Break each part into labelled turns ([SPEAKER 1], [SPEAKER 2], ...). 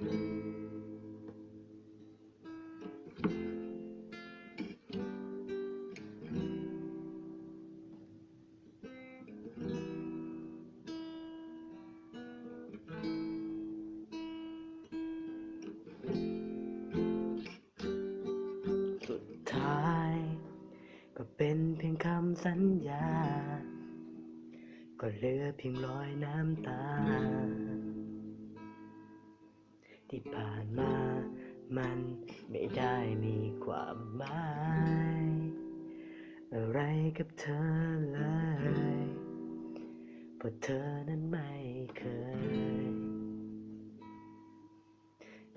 [SPEAKER 1] สุดท้าย ก็เป็นเพียงคำสัญญา ก็เหลือเพียงรอยน้ำตา ที่ผ่านมา มันไม่ได้มีความหมาย อะไรกับเธอเลยเพราะเธอนั้นไม่เคย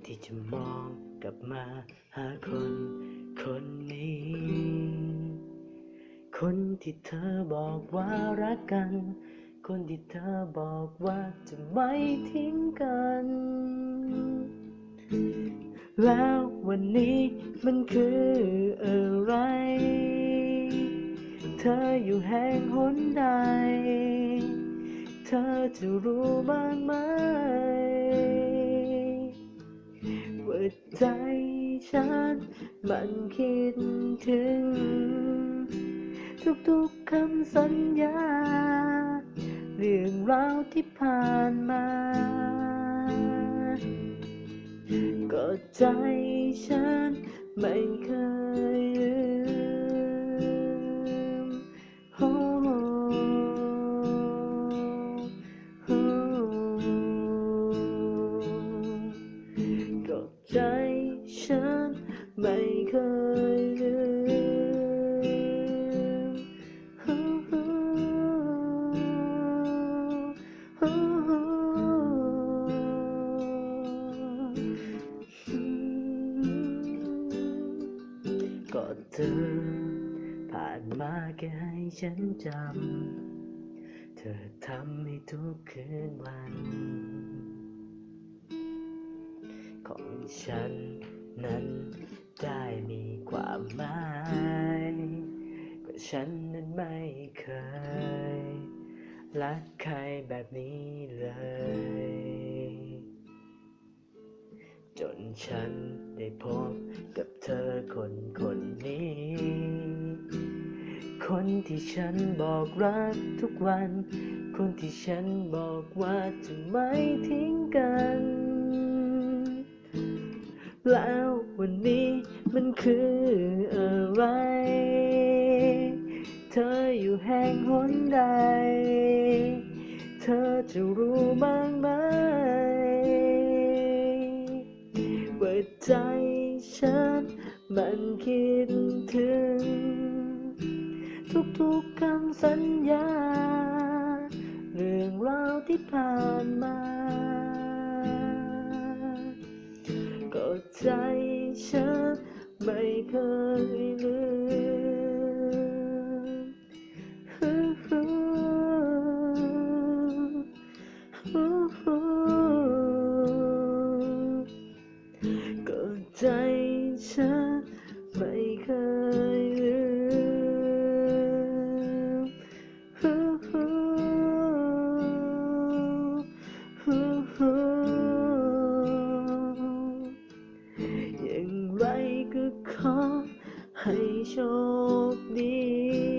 [SPEAKER 1] ที่จะมองกลับมาหาคนคนนี้ คนที่เธอบอกว่ารักกัน คนที่เธอบอกว่าจะไม่ทิ้งกัน แล้ววันนี้มันคืออะไร เธออยู่แห่งหนใด เธอจะรู้บ้างไหมว่าใจฉันมันคิดถึง ทุกๆคำสัญญา เรื่องราวที่ผ่านมา ก็ใจฉันไม่เคย ก็เธอ ผ่านมาแค่ให้ฉันจำ เธอทำให้ทุกคืนวัน ของฉันนั้นได้มีความหมายก็ฉันนั้นไม่เคย รักใครแบบนี้เลย จนฉันได้พบกับเธอคนคนนี้ คนที่ฉันบอกรักทุกวัน คนที่ฉันบอกว่าจะไม่ทิ้งกัน แล้ววันนี้มันคืออะไร เธออยู่แห่งหนใด เธอจะรู้บ้างไหม มันคิดถึง ทุกๆคำสัญญา เรื่องราวที่ผ่านมา ก็ใจฉันไม่เคยลืม ไม่เคยลืมฮู้ฮู้ฮู้ฮู้อย่างไรก็ขอให้โชคดี